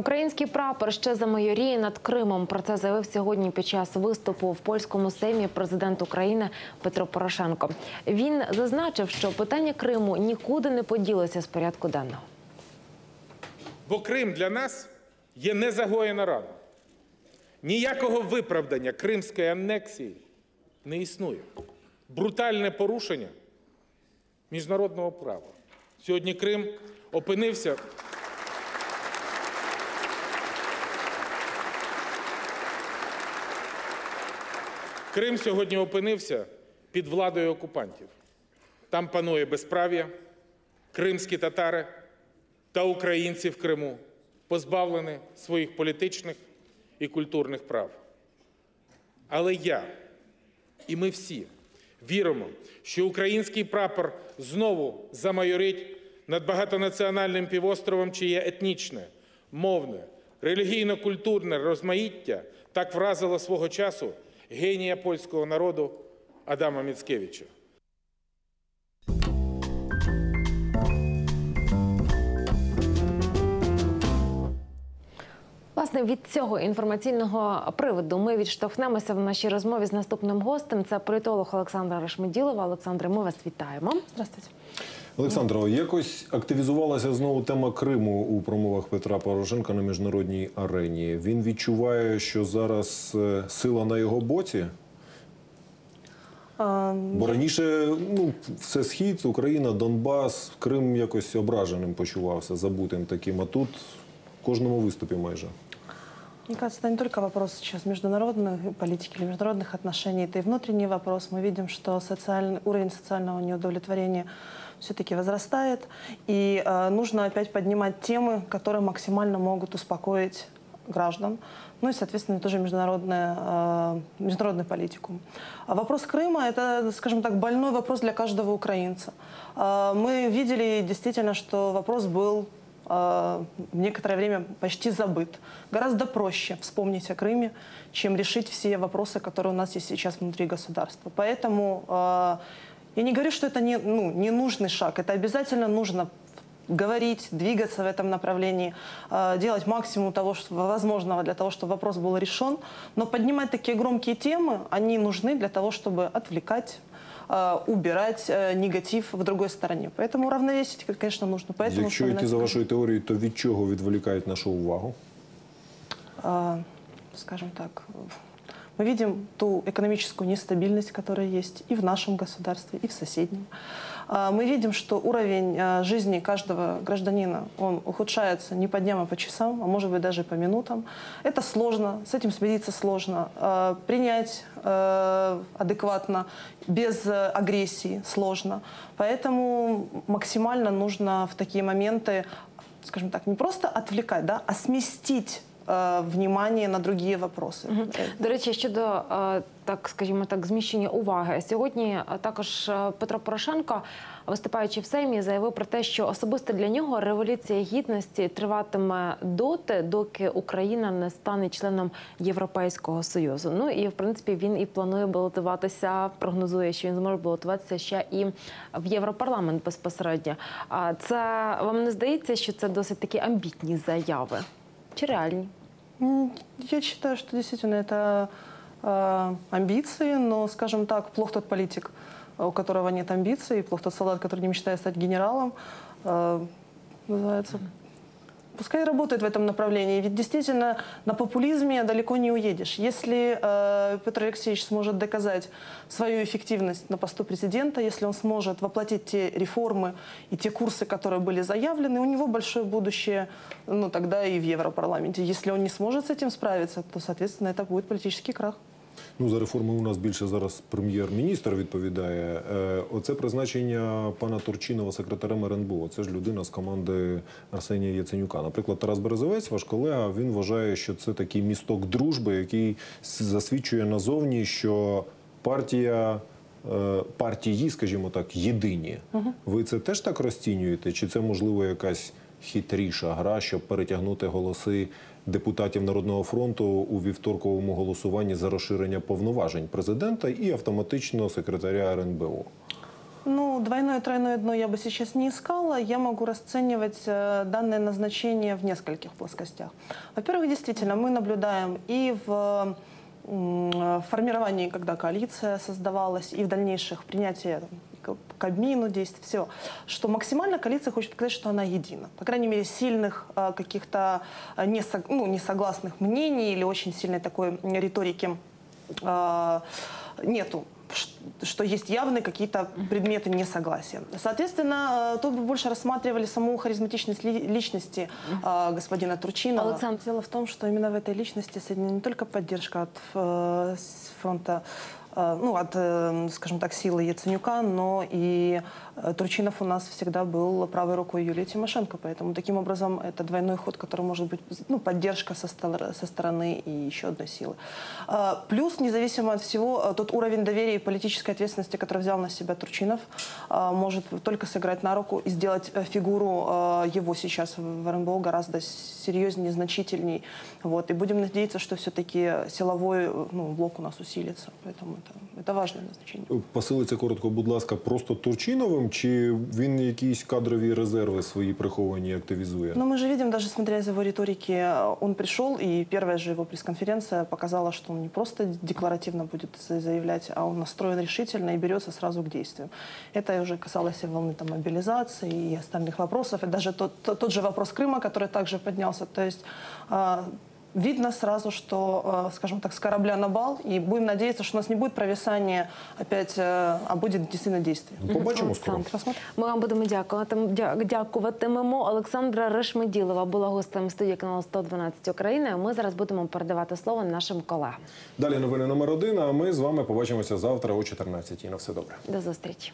Український прапор ще замайоріє над Кримом. Про це заявив сьогодні під час виступу в польському сеймі президент України Петро Порошенко. Він зазначив, що питання Криму нікуди не поділося з порядку денного. Бо Крим для нас є незагоєна рана. Ніякого виправдання кримської анексії не існує. Брутальне порушення міжнародного права. Сьогодні Крим опинився. Крим сьогодні опинився під владою окупантів. Там панує безправ'я, кримські татари та українці в Криму позбавлені своїх політичних і культурних прав. Але я і ми всі віримо, що український прапор знову замайорить над багатонаціональним півостровом, чиє етнічне, мовне, релігійно-культурне розмаїття так вразило свого часу генія польського народу Адама Міцкевича. Власне, від цього інформаційного приводу ми відштовхнемося в нашій розмові з наступним гостем. Це політолог Олександра Рашмеділова. Олександре, ми вас вітаємо. Здравствуйте. Олександро, якось активізувалася знову тема Криму у промовах Петра Порошенка на міжнародній арені. Він відчуває, що зараз е, сила на його боці. А, Бо раніше ну, все схід, Україна, Донбас, Крим якось ображеним почувався, забутим таким. А тут в кожному виступі майже. Мне кажется, это не только вопрос сейчас международной политики или международных отношений, это и внутренний вопрос. Мы видим, что социальный, уровень социального неудовлетворения все-таки возрастает, и э, нужно опять поднимать темы, которые максимально могут успокоить граждан, ну и, соответственно, тоже международная, э, международную политику. А вопрос Крыма – это, скажем так, больной вопрос для каждого украинца. Э, мы видели действительно, что вопрос был некоторое время почти забыт. Гораздо проще вспомнить о Крыме, чем решить все вопросы, которые у нас есть сейчас внутри государства. Поэтому я не говорю, что это не, ну, ненужный шаг. Это обязательно нужно говорить, двигаться в этом направлении, э, делать максимум того, что, возможного для того, чтобы вопрос был решен. Но поднимать такие громкие темы, они нужны для того, чтобы отвлекать э, убирать э, негатив в другой стороне. Поэтому уравновесить, конечно, нужно. Поэтому Якщо йти вспоминать за Крым. вашою теорією, то від чого відволікають нашу увагу? А, скажем так, мы видим ту экономическую нестабильность, которая есть и в нашем государстве, и в соседнем. А, Мы видим, что уровень а, жизни каждого гражданина, он ухудшается не по дням, а по часам, а может быть даже по минутам. Это сложно, с этим смириться сложно. А, Принять адекватно, без агрессии сложно. Поэтому максимально нужно в такие моменты, скажем так, не просто отвлекать, да, а сместить внимание на другие вопросы. До речі, щодо е, так, скажімо так, зміщення уваги сьогодні е, також е, Петро Порошенко, виступаючи в Сеймі, заявив про те, що особисто для нього революція гідності триватиме доти, доки Україна не стане членом Європейського союзу. Ну і в принципі він і планує балотуватися, прогнозує, що він зможе балотуватися ще і в Європарламент безпосередньо. А це вам не здається, що це досить такі амбітні заяви? Чи реальні? Я считаю, что действительно это э, амбиции, но, скажем так, плох тот политик, э, у которого нет амбиций, плох тот солдат, который не мечтает стать генералом. Э, Называется Пускай работает в этом направлении, ведь действительно на популизме далеко не уедешь. Если э, Петр Алексеевич сможет доказать свою эффективность на посту президента, если он сможет воплотить те реформы и те курсы, которые были заявлены, у него большое будущее, ну тогда и в Европарламенте. Если он не сможет с этим справиться, то, соответственно, это будет политический крах. Ну, за реформи у нас більше зараз прем'єр-міністр відповідає. Е, Оце призначення пана Турчинова секретарем РНБО. Це ж людина з команди Арсенія Яценюка. Наприклад, Тарас Березовець, ваш колега, він вважає, що це такий місток дружби, який засвідчує назовні, що партія. е, Партії, скажімо так, єдині. Ви це теж так розцінюєте? Чи це можливо якась хитріша гра, щоб перетягнути голоси депутатів Народного фронту у вівторковому голосуванні за розширення повноважень президента і автоматично секретаря РНБО? Ну, двойное, тройное дно я бы сейчас не искала. Я могу расценивать э, данное назначение в нескольких плоскостях. Во-первых, действительно, мы наблюдаем и в м, формировании, когда коалиция создавалась, и в дальнейших принятии там, к Кабмину действий, все, что максимально коалиция хочет показать, что она едина. По крайней мере, сильных э, каких-то э, несог- ну, несогласных мнений или очень сильной такой риторики э, нету что есть явные какие-то предметы несогласия. Соответственно, тут бы больше рассматривали саму харизматичность ли- личности господина Турчинова. Александр. Дело в том, что именно в этой личности соединена не только поддержка от э, фронта ну, от, э, скажем так, силы Яценюка, но и э, Турчинов у нас всегда был правой рукой Юлии Тимошенко, поэтому таким образом это двойной ход, который может быть, ну, поддержка со, со стороны и еще одной силы. Плюс, независимо от всего, э, тот уровень доверия и политической ответственности, который взял на себя Турчинов, может только сыграть на руку и сделать э, фигуру э, его сейчас в РНБО гораздо серьезнее, значительней. Вот. И будем надеяться, что все-таки силовой э, ну, блок у нас усилится. Поэтому это, это важное назначение. Посилиться коротко, будь ласка, просто Турчиновим, чи він якісь кадрові резерви свої приховані активізує? Но мы же видим, даже смотря из его риторики, э, он пришел, и первая же его пресс-конференция показала, что он не просто декларативно будет за- заявлять, а он настроен решительно и берется сразу к действию. Это уже касалось и волны там, мобилизации и остальных вопросов, и даже тот, тот, тот же вопрос Крыма, который также поднялся. То есть а, видно сразу, что, а, скажем так, с корабля на бал, и будем надеяться, что у нас не будет провисания опять, э, а будет действительно действие. Побачимо скоро. Ми вам будемо дякувати. Дякуватимемо. Олександра Решмеділова була гостем студії каналу 112 України. Ми зараз будемо передавати слово нашим колегам. Далі новини номер один. А ми з вами побачимося завтра о 14 На все добре. До зустрічі.